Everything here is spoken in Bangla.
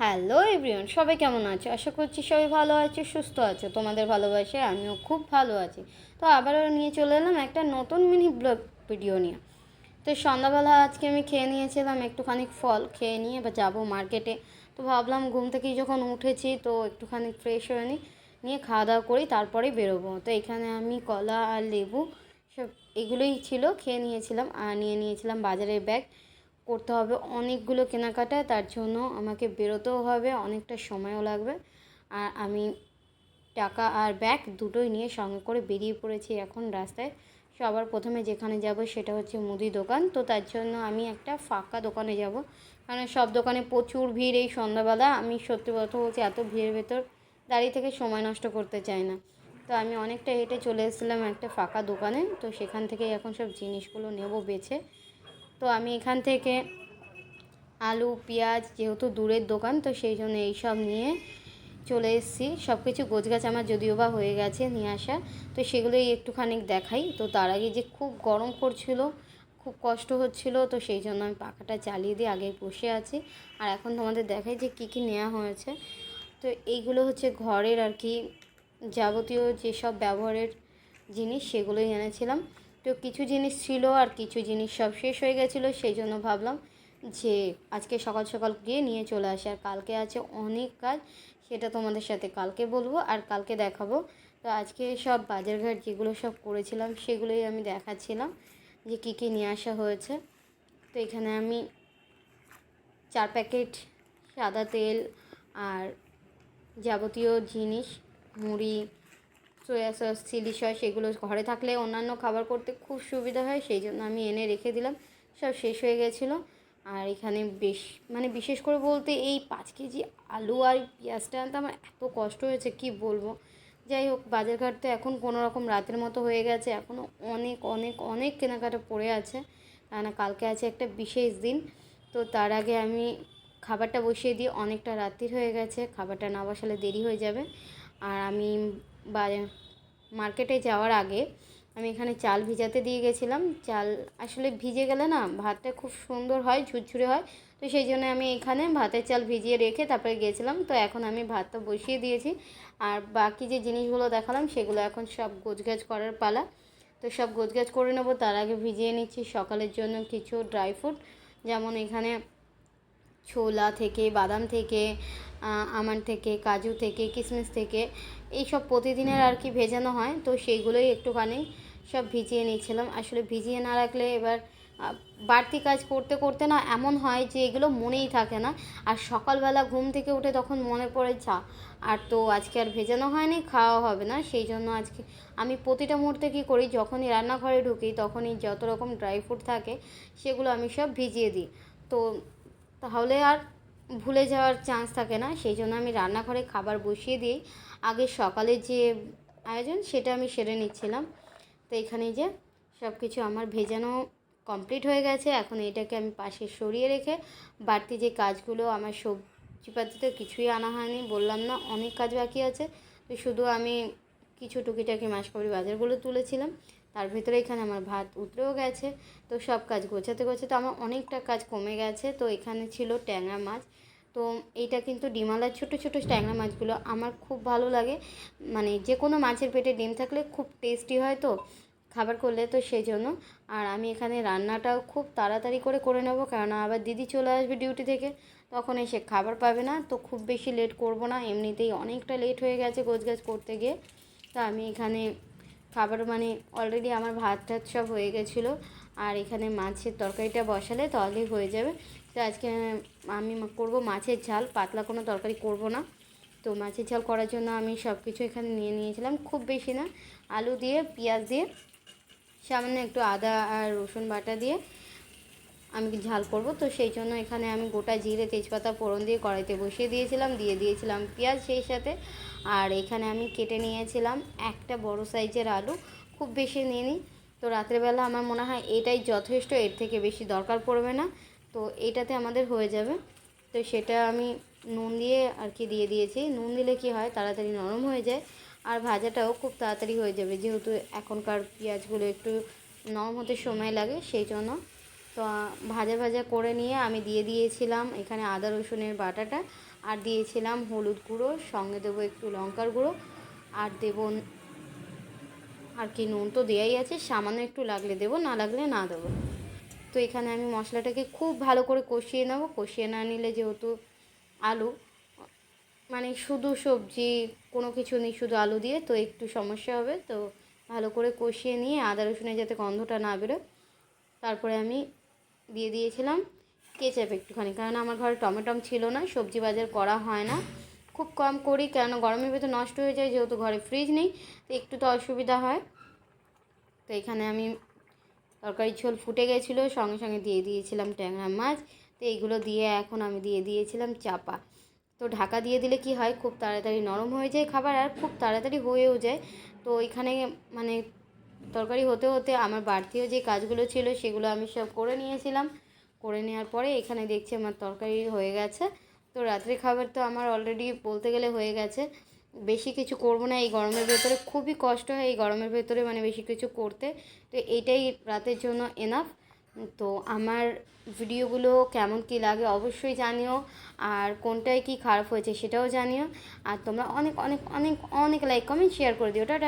হ্যালো এভরিওয়ান সবাই কেমন আছো? আশা করছি সবাই ভালো আছে, সুস্থ আছো, তোমাদের ভালোবাসে আমিও খুব ভালো আছি। তো আবারও নিয়ে চলে এলাম একটা নতুন মিনি ব্লগ ভিডিও নিয়ে। তো সন্ধ্যাবেলা আজকে আমি খেয়ে নিয়েছিলাম একটুখানি ফল, খেয়ে নিয়ে বা যাব মার্কেটে তো ভাবলাম ঘুম থেকেই যখন উঠেছি, তো একটুখানি ফ্রেশ হয়ে নিই নিয়ে খাওয়া দাওয়া করি, তারপরেই বেরোবো। তো এখানে আমি কলা আর লেবু সব এগুলোই ছিল, খেয়ে নিয়েছিলাম আর নিয়ে নিয়েছিলাম বাজারের ব্যাগ করতে হবে অনেকগুলো কেনাকাটা তার জন্য আমাকে বেরোতেও হবে, অনেকটা সময়ও লাগবে। আর আমি টাকা আর ব্যাগ দুটোই নিয়ে সঙ্গে করে বেরিয়ে পড়েছি এখন রাস্তায়। সবার প্রথমে যেখানে যাব সেটা হচ্ছে মুদি দোকান। তো তার জন্য আমি একটা ফাঁকা দোকানে যাব। কারণ সব দোকানে প্রচুর ভিড় এই সন্ধ্যাবেলা। আমি সত্যি কথা বলছি, এত ভিড়ের ভেতর দাঁড়িয়ে থেকে সময় নষ্ট করতে চাই না। তো আমি অনেকটা হেঁটে চলে এসেছিলাম একটা ফাঁকা দোকানে। তো সেখান থেকে এখন সব জিনিসগুলো নেব, বেছে। তো আমি এখান থেকে আলু, পেঁয়াজ যেহেতু দূরের দোকান, তো সেই জন্য এইসব নিয়ে চলে এসেছি। সব কিছু গোছগাছ আমার যদিও বা হয়ে গেছে নিয়ে আসা, তো সেগুলোই একটুখানি দেখাই। তো তার আগে যে খুব গরম করছিল খুব কষ্ট হচ্ছিল, তো সেই জন্য আমি পাখাটা চালিয়ে দিয়ে আগে বসে আছি। আর এখন তোমাদের দেখাই যে কী কী নেওয়া হয়েছে। তো এইগুলো হচ্ছে ঘরের আর কি যাবতীয় যেসব ব্যবহারের জিনিস, সেগুলোই এনেছিলাম। তো কিছু জিনিস ছিল আর কিছু জিনিস সব শেষ হয়ে গেছিল, সেই জন্য ভাবলাম যে আজকে সকাল সকাল গিয়ে নিয়ে চলে আসি। আর কালকে আছে অনেক কাজ, সেটা তোমাদের সাথে কালকে বলব আর কালকে দেখাবো। তো আজকে সব বাজারঘাট যেগুলো সব করেছিলাম, সেগুলোই আমি দেখাচ্ছিলাম যে কী কী নিয়ে আসা হয়েছে। তো এখানে আমি চার প্যাকেট সাদা তেল আর যাবতীয় জিনিস, মুড়ি সয়া সস চিলি সস এগুলো ঘরে থাকলে অন্যান্য খাবার করতে খুব সুবিধা হয়, সেই জন্য আমি এনে রেখে দিলাম। সব শেষ হয়ে গেছিল। আর এখানে বেশ মানে বিশেষ করে বলতে এই পাঁচ কেজি আলু আর পেঁয়াজটা আনতে আমার এত কষ্ট হয়েছে, কি বলব? যাই হোক, বাজারঘাট তো এখন কোনো রকম রাতের মতো হয়ে গেছে এখনও অনেক অনেক অনেক কেনাকাটা পড়ে আছে। কেননা কালকে আছে একটা বিশেষ দিন, তো তার আগে আমি খাবারটা বসিয়ে দিয়ে অনেকটা রাত্রির হয়ে গেছে, খাবারটা না বসালে দেরি হয়ে যাবে। আর আমি বাজার মার্কেটে যাওয়ার আগে আমি এখানে চাল ভিজাতে দিয়ে গেছিলাম। চাল আসলে ভিজে গেলে না ভাতটা খুব সুন্দর হয়, ঝুরঝুরে হয়। তো সেই জন্য আমি এখানে ভাতের চাল ভিজিয়ে রেখে তারপরে গেছিলাম। তো এখন আমি ভাতটা বসিয়ে দিয়েছি। আর বাকি যে জিনিসগুলো দেখালাম সেগুলো এখন সব গোছগাছ করার পালা। তো সব গোছগাছ করে নেব, তার আগে ভিজিয়ে নিচ্ছি সকালের জন্য কিছু ড্রাই ফ্রুট। যেমন এখানে ছোলা থেকে, বাদাম থেকে আমার থেকে, কাজু থেকে কিশমিশ থেকে, এইসব প্রতিদিনের আর কি ভেজানো হয়, তো সেইগুলোই একটুখানি সব ভিজিয়ে নিয়েছিলাম। আসলে ভিজিয়ে না রাখলে এবার বাড়তি কাজ করতে করতে না এমন হয় যে এগুলো মনেই থাকে না। আর সকালবেলা ঘুম থেকে উঠে তখন মনে পড়ে চা আর তো আজকে আর ভেজানো হয়নি খাওয়া হবে না। সেই জন্য আজকে আমি প্রতিটা মুহূর্তে কী করি, যখনই রান্নাঘরে ঢুকি, তখনই যত রকম ড্রাই ফ্রুট থাকে, সেগুলো আমি সব ভিজিয়ে দিই। তো তাহলে আর ভুলে যাওয়ার চান্স থাকে না। সেই জন্য আমি রান্নাঘরে খাবার বসিয়ে দিই। আগে সকালে যে আয়োজন, সেটা আমি সেরে নিচ্ছিলাম। তো এখানে যে সব কিছু আমার ভেজানো কমপ্লিট হয়ে গেছে। এখন এটাকে আমি পাশে সরিয়ে রেখে বাড়তি যে কাজগুলো, আমার সবজিপাতিতে কিছুই আনা হয়নি, বললাম না, অনেক কাজ বাকি আছে। তো শুধু আমি কিছু টুকিটাকি মাসকাবারি বাজারগুলো তুলেছিলাম। তার ভিতরে এখানে আমার ভাত উতরেও গেছে। তো সব কাজ গোছাতে গোছাতে আমার অনেকটা কাজ কমে গেছে। তো এখানে ছিল ট্যাংরা মাছ। তো এইটা কিন্তু ডিমালার ছোটো ছোটো ট্যাংরা মাছগুলো আমার খুব ভালো লাগে। মানে যে কোনো মাছের পেটে ডিম থাকলে খুব টেস্টি হয় তো খাবার করলে তো সেই জন্য আর আমি এখানে রান্নাটাও খুব তাড়াতাড়ি করে করে নেব। কেননা আবার দিদি চলে আসবে ডিউটি থেকে। তখন এসে খাবার পাবে না। তো খুব বেশি লেট করব না। এমনিতেই অনেকটা লেট হয়ে গেছে গোছগাছ করতে গিয়ে। তা আমি এখানে খাবার মানে অলরেডি আমার ভাত টাত সব হয়ে গেছিল। আর এখানে মাছের তরকারিটা বসালে তাহলে হয়ে যাবে। তো আজকে আমি করব মাছের ঝাল, পাতলা কোনো তরকারি করব না। তো মাছের ঝাল করার জন্য আমি সব কিছু এখানে নিয়ে নিয়েছিলাম, খুব বেশি না। আলু দিয়ে, পেঁয়াজ দিয়ে, সামান্য একটু আদা আর রসুন বাটা দিয়ে আমি ঝাল করব? তো সেই জন্য এখানে আমি গোটা জিরে তেজপাতা ফোড়ন দিয়ে কড়াইতে বসিয়ে দিয়েছিলাম, দিয়ে দিয়েছিলাম পেঁয়াজ সেই সাথে। আর এখানে আমি কেটে নিয়েছিলাম একটা বড় সাইজের আলু, খুব বেশি নিয়ে নিই তো রাত্রেবেলা আমার মনে হয় এটাই যথেষ্ট, এর থেকে বেশি দরকার পড়বে না। তো এটাতে আমাদের হয়ে যাবে। তো সেটা আমি নুন দিয়ে আর কি দিয়ে দিয়েছি। নুন দিলে কি হয়? তাড়াতাড়ি নরম হয়ে যায়। আর ভাজাটাও খুব তাড়াতাড়ি হয়ে যাবে, যেহেতু এখনকার পেঁয়াজগুলো একটু নরম হতে সময় লাগে, সেই জন্য তো ভাজা ভাজা করে নিয়ে আমি দিয়ে দিয়েছিলাম এখানে আদা রসুনের বাটাটা আর দিয়েছিলাম হলুদ গুঁড়ো, সঙ্গে দেবো একটু লঙ্কার গুঁড়ো আর দেব আর কি নুন তো দেওয়াই আছে, সামান্য একটু লাগলে দেবো, না লাগলে না দেবো। তো এখানে আমি মশলাটাকে খুব ভালো করে কষিয়ে নেব, কষিয়ে না নিলে যেহেতু আলু মানে শুধু সবজি, কোনো কিছু নেই, শুধু আলু দিয়ে, তো একটু সমস্যা হবে, তো ভালো করে কষিয়ে নিয়ে আদা রসুনের যাতে গন্ধটা না বেরোয়, তারপরে আমি দিয়ে দিয়েছিলাম কেচাপ একটুখানি। কারণ আমার ঘরে টমেটম ছিল না, সবজি বাজার করা হয় না। খুব কম করি কেন গরমের ভেতর নষ্ট হয়ে যায়, যেহেতু ঘরে ফ্রিজ নেই, তো একটু তো অসুবিধা হয়। তো এখানে আমি তরকারি ঝোল ফুটে গেছিল, সঙ্গে সঙ্গে দিয়ে দিয়েছিলাম ট্যাংরা মাছ। তো এইগুলো দিয়ে এখন আমি দিয়ে দিয়েছিলাম চাপা। তো ঢাকা দিয়ে দিলে কি হয়, খুব তাড়াতাড়ি নরম হয়ে যায় খাবার, আর খুব তাড়াতাড়ি হয়েও যায়। তো এখানে মানে তরকারি হতে হতে আমার বাড়তিও যে কাজগুলো ছিল সেগুলো আমি সব করে নিয়েছিলাম। করে নেওয়ার পরে এখানে দেখছি আমার তরকারি হয়ে গেছে। তো রাত্রে খাবার তো আমার অলরেডি বলতে গেলে হয়ে গেছে। বেশি কিছু করব না এই গরমের ভেতরে। খুবই কষ্ট হয় এই গরমের ভেতরে মানে বেশি কিছু করতে। তো এইটাই রাতের জন্য এনাফ তো আমার ভিডিওগুলো কেমন কী লাগে অবশ্যই জানিও। আর কোনটায় কি খারাপ হয়েছে সেটাও জানিও। আর তোমরা অনেক অনেক অনেক অনেক লাইক কমেন্ট শেয়ার করে দিও। টাটা।